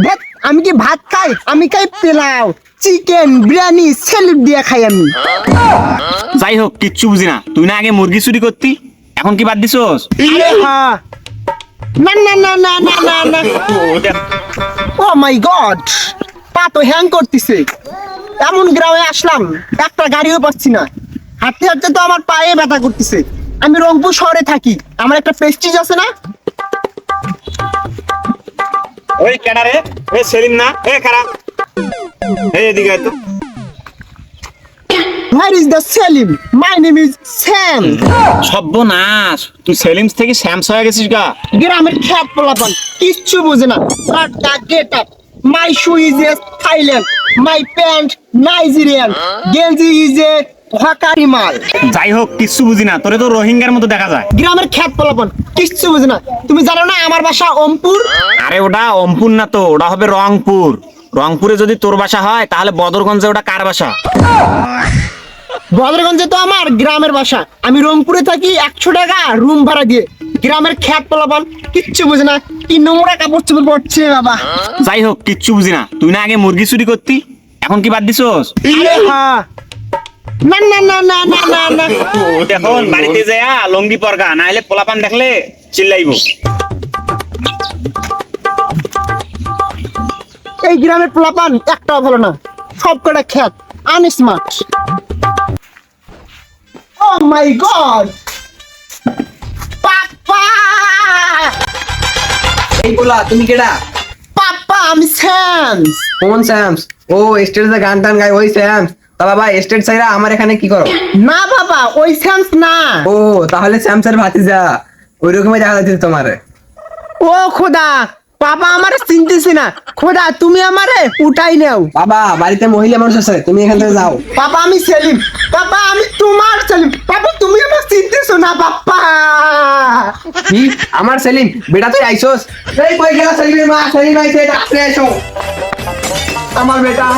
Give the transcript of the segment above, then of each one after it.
দেখ আমি কি ভাত খাই? আমি খাই পোলাও চিকেন বিরিয়ানি স্যালাড দিয়ে খাই আমি। যাই হোক কিচ্ছু বুঝি না। তুই না আগে মুরগি চুরি করতি? এখন কি বাদ দিছোস? আরে হ্যাঁ না না না না না না না। ও মাই গড পা তো হ্যাং করতেছে। এমন গ্রামে আসলাম একটা গাড়িও পাচ্ছি না। হাঁটতে হাঁটতে তো আমার পায়ে ব্যথা করতেছে। আমি রংপুর শহরে থাকি আমার একটা প্রেস্টিজ আছে না? ওই কেডারে? এ সেলিম না? এ খারাপ। এই এদিকে তো। Where is the Selim my name is Sam সর্বনাশ তুই সেলিমস থেকে শ্যামস হয়ে গেছিস গা। গ্রামের খ্যাত পোলাপান কিচ্ছু বোঝে না। Get up my shoe is a Thailand my pant Nigerian গেঞ্জি ইজ এ মাল। যাই হোক কিচ্ছু বুঝি না। তোরে তো রোহিঙ্গার মতো দেখা যায়। গ্রামের খ্যাত পোলাপান কিচ্ছু বোঝে না। তুমি জানো না আমার বাসা ওমপুর আরে ওটা অম্পুর না তো ওটা হবে রংপুর। রংপুরে যদি তোর বাসা হয় তাহলে বদরগঞ্জে ওটা কার বাসা? বদরগঞ্জে তো আমার গ্রামের বাসা। আমি রংপুরে থাকি একশো টাকা রুম ভাড়া দিয়ে। গ্রামের খ্যাত পলাপন কিচ্ছু বুঝি না। কি নোংরা কাপড় চোপড় পড়ছে বাবা। যাই হোক কিচ্ছু বুঝি না। তুই না আগে মুরগি চুরি করতি? এখন কি বাদ দিছোস? আরে হ্যাঁ। না না না না না না না। এখন বাড়িতে যায় লঙ্গি পরগা না হলে পোলাপান দেখলে চিল্লাইবো। এই গ্রামের পোলাপান একটাও ভালো না সব কটা খ্যাত আনস্মার্ট ও মাই গড! পাপা এই পোলা তুমি কেডা? পাপা আমি স্যামস। কোন স্যামস? ও স্টেজে গান টান গায় ওই স্যামস। তা বাবা স্টেজ সাইরা আমার এখানে কি করো? না বাবা ওই স্যামস না। ও তাহলে স্যামসের ভাতিজা। ওই রকমই দেখা যাচ্ছে তোমার। ও খোদা পাপা আমারে চিনতেছি না। খোদা তুমি আমারে উঠাই নেও। বাবা বাড়িতে মহিলা মানুষ আছে তুমি এখান থেকে যাও। পাপা আমি সেলিম। পাপা আমি তোমার সেলিম। পাপা তুমি আমার চিনতেছো না পাপা কি? আমার সেলিম? বেটা তুই আইসোস? এই কই গেল সেলিমের মা? সেলিম আইছে এটা আইসো। আমার বেটা।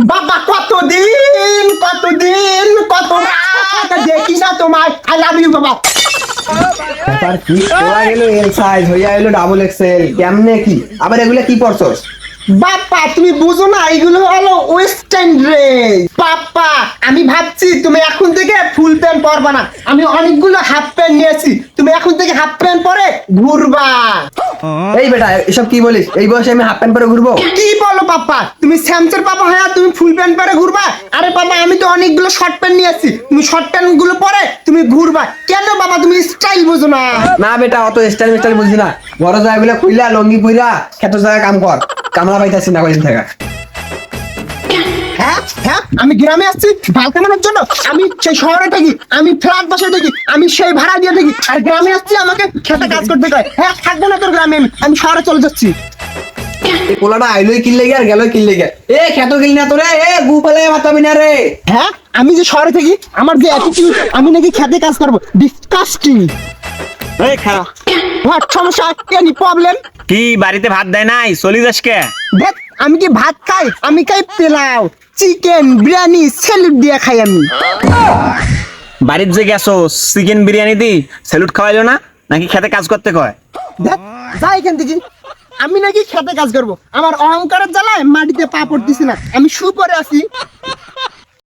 বাবা, কতদিন কতদিন, কত রাত দেখি না তোমার আই লাভ ইউ বাবা। তার কি? ওরা গেল এল সাইজ হইয়া এলো ডাবল এক্সেল কেমনে কি? আবার এগুলা কি পড়ছস বাপ্পা তুমি বুঝো না এগুলো হলো ওয়েস্টার্ন ড্রেস পাপ্পা আমি ভাবছি তুমি এখন থেকে ফুল প্যান্ট পরবা না। আমি অনেকগুলো হাফ প্যান্ট নিয়েছি। তুমি এখন থেকে হাফ প্যান্ট পরে ঘুরবা। এই বেটা এসব কি বলিস? এই বয়সে আমি হাফ প্যান্ট পরে ঘুরবো? কি বলো পাপা তুমি স্যামসের পাপা হ্যাঁ তুমি ফুল প্যান্ট পরে ঘুরবা? আরে বাবা আমি তো অনেকগুলো শর্ট প্যান্ট নিয়েছি। তুমি শর্ট প্যান্টগুলো পরে তুমি ঘুরবা। কেন বাবা তুমি স্টাইল বুঝো না? না বেটা অত স্টাইল মিস্টাইল বুঝি না। বড় জায়গাগুলো খুইলা লঙ্গি পুইরা খেত জায়গায় কাম কর। কামলা পাইতাছি না কয়দিন থেকে হ্যাঁ হ্যাঁ আমি গ্রামে আসছি ভাত কামানোর জন্য। আমি সেই শহরে থাকি আমি ফ্ল্যাট বাসায় থাকি আমি সেই ভাড়া দিয়ে থাকি আর গ্রামে আসছি আমাকে খেতে কাজ করতে কয়। হ্যাঁ থাকব না তোর গ্রামে আমি আমি শহরে চলে যাচ্ছি। এই পোলাটা আইলোই কিনলে গিয়ে আর গেলই কিনলে গিয়ে। এ খেত কিল না তোরে এ গু ফেলে মাতাবি না রে। হ্যাঁ আমি যে শহরে থাকি আমার যে অ্যাটিটিউড আমি নাকি খেতে কাজ করব। ডিসকাস্টিং এই খারাপ হোয়াট সমস্যা? এনি প্রবলেম কি বাড়িতে ভাত দেয় নাই? চলি যাস কে? দেখ আমি কি ভাত খাই? আমি খাই পোলাও চিকেন বিরিয়ানি স্যালাড দিয়ে খাই আমি। বাড়ির যে গেছো চিকেন বিরিয়ানি দি স্যালুট খাওয়াইলো না? নাকি খেতে কাজ করতে কয়? দেখ যা এখান থেকে। আমি নাকি খেতে কাজ করব। আমার অহংকারের জ্বালায় মাটিতে পা পড়তেছি না আমি শু পরে আছি।